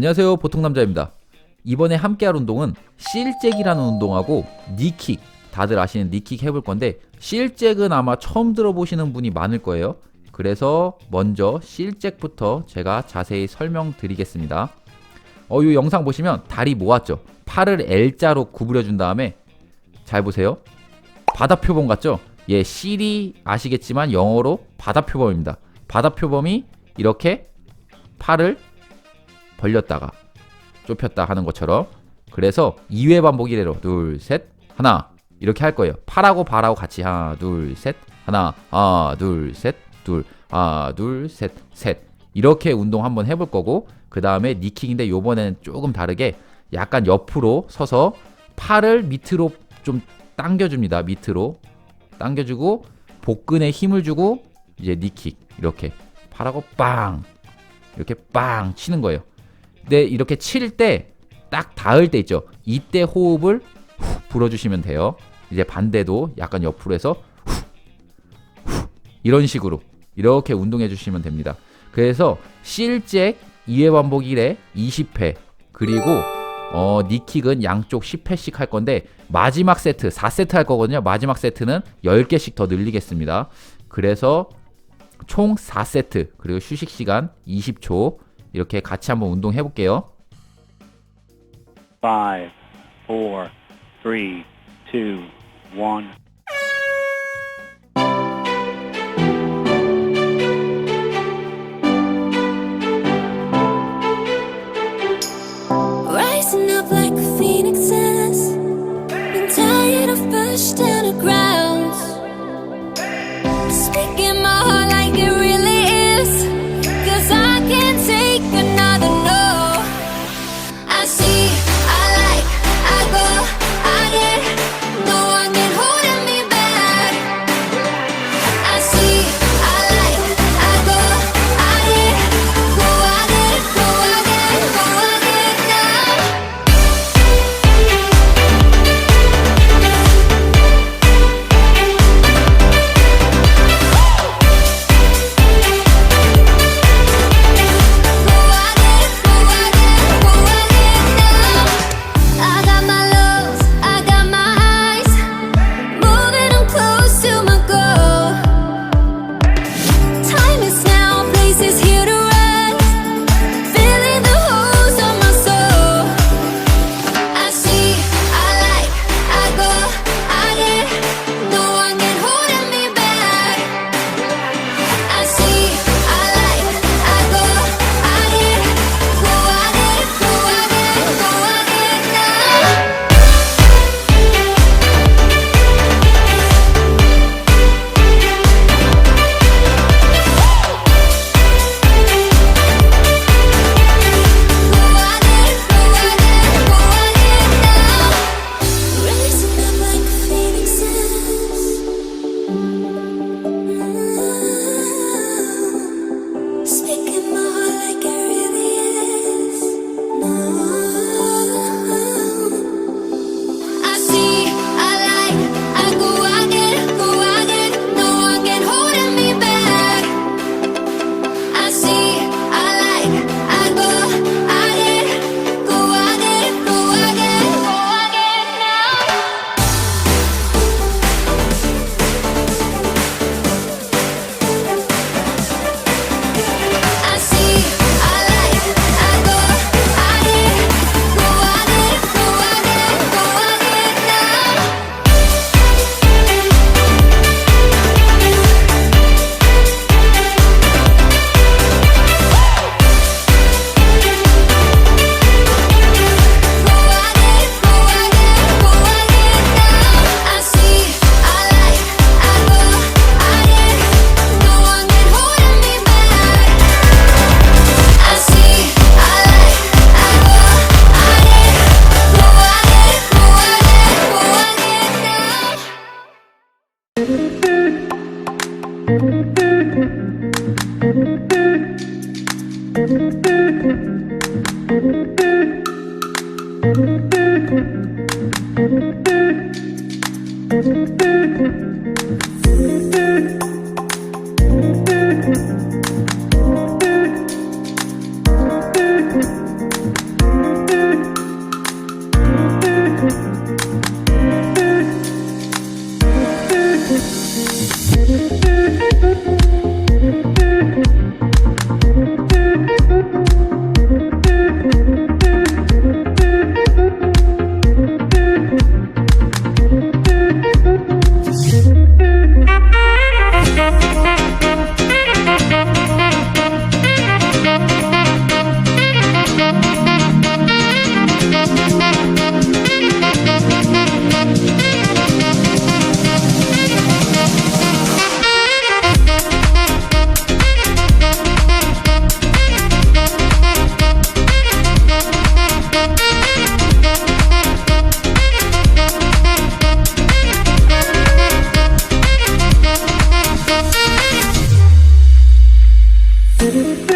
안녕하세요. 보통남자입니다. 이번에 함께 할 운동은 실잭이라는 운동하고 니킥. 다들 아시는 니킥 해볼 건데 실잭은 아마 처음 들어보시는 분이 많을 거예요. 그래서 먼저 실잭부터 제가 자세히 설명드리겠습니다. 어, 이 영상 보시면 다리 모았죠. 팔을 L자로 구부려 준 다음에 잘 보세요. 바다 표범 같죠? 예 실이 아시겠지만 영어로 바다 표범입니다. 바다 표범이 이렇게 팔을 벌렸다가 좁혔다 하는 것처럼 그래서 2회 반복 이래로 둘 셋 하나 이렇게 할 거예요. 팔하고 발하고 같이 하나 둘 셋 하나 하나 둘셋둘 하나 둘셋 셋. 이렇게 운동 한번 해볼 거고 그 다음에 니킥인데 요번에는 조금 다르게 약간 옆으로 서서 팔을 밑으로 좀 당겨줍니다. 밑으로 당겨주고 복근에 힘을 주고 이제 니킥 이렇게 팔하고 빵 이렇게 빵 치는 거예요 근데 이렇게 칠 때 딱 닿을 때 있죠. 이때 호흡을 후 불어주시면 돼요. 이제 반대도 약간 옆으로 해서 후, 후 이런 식으로 이렇게 운동해 주시면 됩니다. 그래서 실잭 2회 반복 1회 20회 그리고 어, 니킥은 양쪽 10회씩 할 건데 마지막 세트 4세트 할 거거든요. 마지막 세트는 10개씩 더 늘리겠습니다. 그래서 총 4세트 그리고 휴식 시간 20초 이렇게 같이 한번 운동해 볼게요. 5 4 3 2 1 Thank